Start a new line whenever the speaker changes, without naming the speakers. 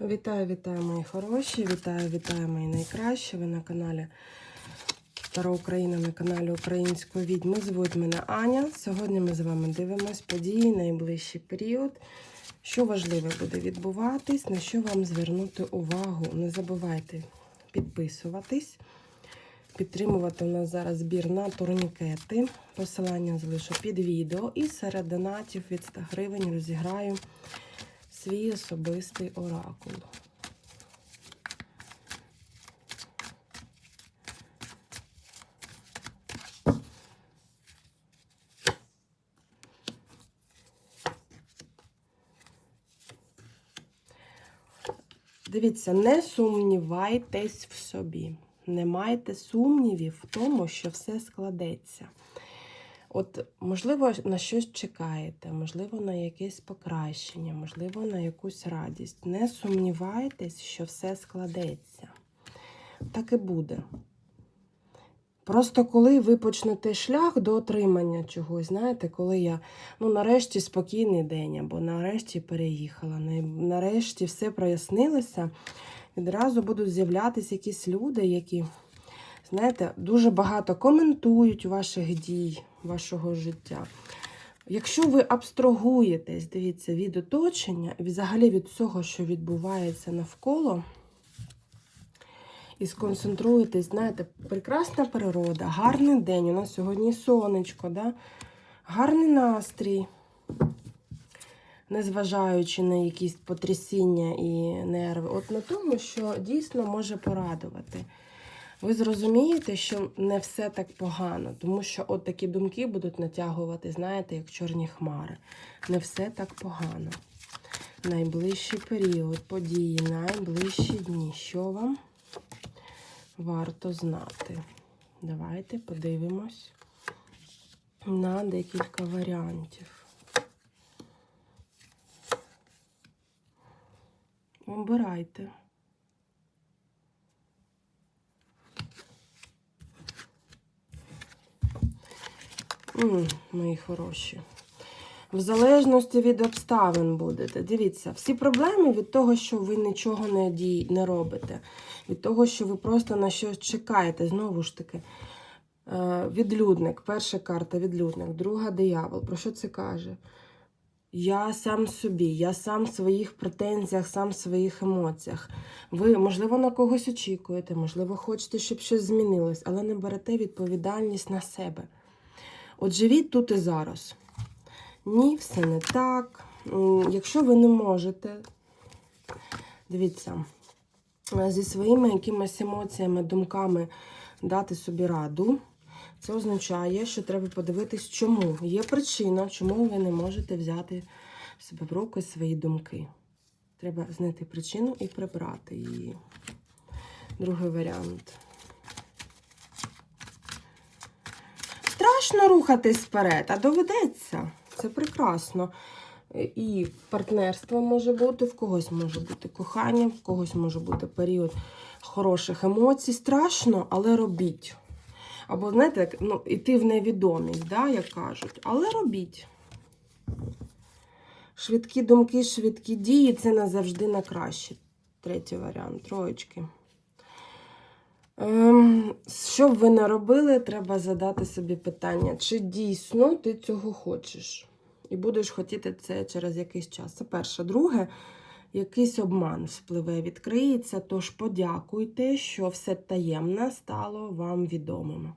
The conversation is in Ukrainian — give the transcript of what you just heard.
Вітаю, вітаю, мої хороші! Вітаю, вітаю, мої найкращі. Ви на каналі Стара Україна на каналі Української відьми. Звуть мене Аня. Сьогодні ми з вами дивимось події найближчий період. Що важливе буде відбуватись, на що вам звернути увагу. Не забувайте підписуватись, підтримувати у нас зараз збір на турнікети. Посилання залишу під відео. І серед донатів від 100 гривень розіграю свій особистий оракул. Дивіться, не сумнівайтесь в собі. Не майте сумнівів в тому, що все складеться. От, можливо, на щось чекаєте, можливо, на якесь покращення, можливо, на якусь радість. Не сумнівайтесь, що все складеться. Так і буде. Просто коли ви почнете шлях до отримання чогось, знаєте, коли я ну, нарешті спокійний день, або нарешті переїхала, нарешті все прояснилося, відразу будуть з'являтися якісь люди, які, знаєте, дуже багато коментують ваших дій, вашого життя. Якщо ви абстрагуєтесь, дивіться, від оточення, взагалі від всього, що відбувається навколо, і сконцентруєтесь, знаєте, прекрасна природа, гарний день. У нас сьогодні сонечко, да? гарний настрій, незважаючи на якісь потрясіння і нерви. От на тому, що дійсно може порадувати. Ви зрозумієте, що не все так погано, тому що от такі думки будуть натягувати, знаєте, як чорні хмари. Не все так погано. Найближчий період, події, найближчі дні. Що вам варто знати? Давайте подивимось на декілька варіантів. Обирайте. Мої хороші. В залежності від обставин будете. Дивіться, всі проблеми від того, що ви нічого не дій, не робите, від того, що ви просто на щось чекаєте. Знову ж таки, е, відлюдник, перша карта відлюдник, друга диявол. Про що це каже? Я сам собі, я сам в своїх претензіях, сам в своїх емоціях. Ви, можливо, на когось очікуєте, можливо, хочете, щоб щось змінилось, але не берете відповідальність на себе. От живіть тут і зараз. Ні, все не так. Якщо ви не можете, дивіться, зі своїми якимись емоціями, думками дати собі раду, це означає, що треба подивитись, чому. Є причина, чому ви не можете взяти себе в руки свої думки. Треба знайти причину і прибрати її. Другий варіант. Страшно рухатись вперед, а доведеться. Це прекрасно. І партнерство може бути, в когось може бути кохання, в когось може бути період хороших емоцій. Страшно, але робіть. Або, знаєте, як, ну, іти в невідомість, да, як кажуть, але робіть. Швидкі думки, швидкі дії це назавжди на краще. Третій варіант, троєчки. Ем, що б ви не робили, треба задати собі питання, чи дійсно ти цього хочеш. І будеш хотіти це через якийсь час. Це перше. Друге, якийсь обман спливе, відкриється, тож подякуйте, що все таємне стало вам відомим.